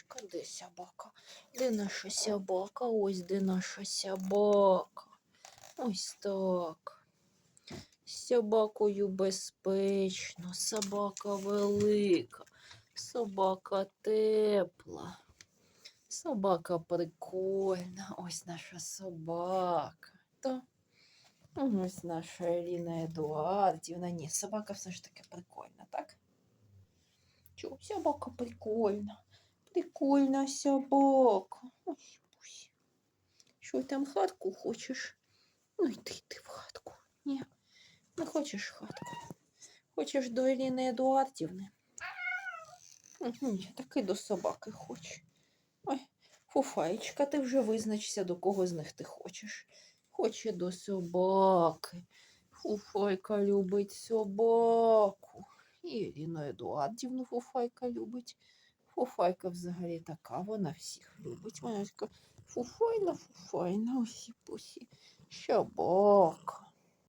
Фуфайчка, де собака? Де наша собака? Ось де наша собака. Ось так. З собакою безпечно, собака велика, собака тепла, собака прикольна. Ось наша собака. То ось наша Еліна Едуардівна. Ні, собака все ж таки прикольна, так? Чого собака прикольна? Прикольна собака. Ось пусть. Що там хатку хочеш? Ну йди ти в хатку. Ні, не хочеш хатку. Хочеш до Еліни Едуардівни? Ні, так і до собаки хочеш. Ой, фуфаєчка, ти вже визначся, до кого з них ти хочеш. Хоче до собаки. Фуфайка любить собаку. І Еліну Едуардівну Фуфайка любить. Фуфайка взагалі така, вона всіх любить. Вона така фуфайна, фуфайна, усі пусі. Собака.